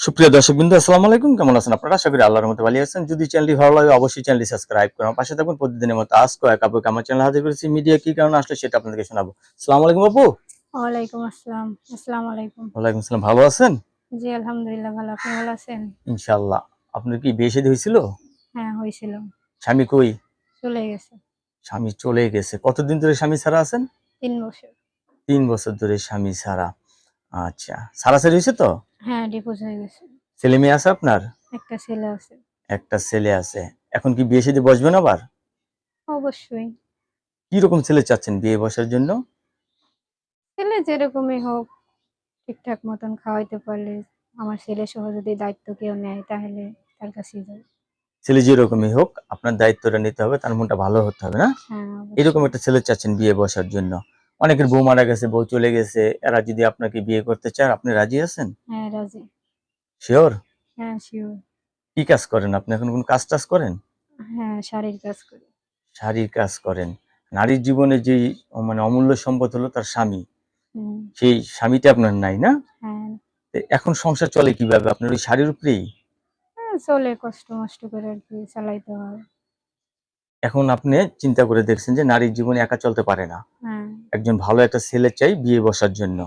সুপ্রিয় দর্শক বিন্দু আসসালামু আলাইকুম। কেমন আছেন আপনারা? আশা করি আল্লাহর মতো ভালো আছেন। যদি চ্যানেলটি ভালো লাগে অবশ্যই চ্যানেলটি সাবস্ক্রাইব করুন পাশে থাকুন। প্রতিদিনের মতো আজকে এক আপুকে আমার চ্যানেল হাজির করেছি মিডিয়া কি কারণে আসলে সেটা আপনাদেরকে শোনাবো। আসসালামু আলাইকুম আপু। ওয়ালাইকুম আসসালাম। আসসালামু আলাইকুম। ওয়ালাইকুম আসসালাম। ভালো আছেন? জি আলহামদুলিল্লাহ ভালো। আপনি ভালো আছেন? ইনশাআল্লাহ। আপনার কি বিয়ে শাদী হয়েছিল? হ্যাঁ হয়েছিল। স্বামী কই? চলে গেছে। স্বামী চলে গেছে। কতদিন ধরে স্বামী ছাড়া আছেন? তিন বছর। তিন বছর ধরে স্বামী ছাড়া। আচ্ছা সারাসারি হয়েছে তো? হ্যাঁ ডিভোর্স হয়ে গেছে। ছেলে মেয়ে আছে আপনার? একটা ছেলে আছে। একটা ছেলে আছে। এখন কি বিয়ে শাদী বসবেন আবার? অবশ্যই। কি রকম ছেলে চাচ্ছেন বিয়ে বসার জন্য? ছেলে যেরকমই হোক ঠিকঠাক মতন খাওয়াইতে পারলে আমার ছেলে সহ যদি দায়িত্ব কেউ নেয় তাহলে তার কাছেই যাবে। ছেলে যেরকমই হোক আপনার দায়িত্বটা নিতে হবে তার মনটা ভালো হতে হবে না? হ্যাঁ এরকম একটা ছেলে চাচ্ছেন বিয়ে বসার জন্য। অনেকের বউ মারা গেছে বউ চলে গেছে এরা যদি আপনাকে বিয়ে করতে চায় আপনি রাজি আছেন? হ্যাঁ রাজি। শিওর? হ্যাঁ শিওর। কি কাজ করেন আপনি? এখন কোন কাজ টাজ করেন? হ্যাঁ শাড়ির কাজ করি। শাড়ির কাজ করেন। নারীর জীবনে যে মানে অমূল্য সম্পদ হলো তার স্বামী। সেই স্বামীটা আপনার নাই না? হ্যাঁ। এখন সংসার চলে কীভাবে? আপনার ওই শাড়ির উপরেই? চলে কষ্ট মষ্ট করে আর কি চালাইতে হয়। এখন আপনি চিন্তা করে দেখছেন যে নারীর জীবনে একা চলতে পারে না। একজন ভালো একটা ছেলে চাই বিয়ে বসার জন্য।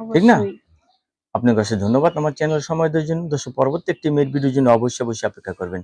ঠিক না? আপনার কাছে ধন্যবাদ। আমার চ্যানেল সময় দেওয়ার জন্য। দর্শক পরবর্তী একটি মেয়ের ভিডিওর জন্য অবশ্যই অবশ্যই অপেক্ষা করবেন।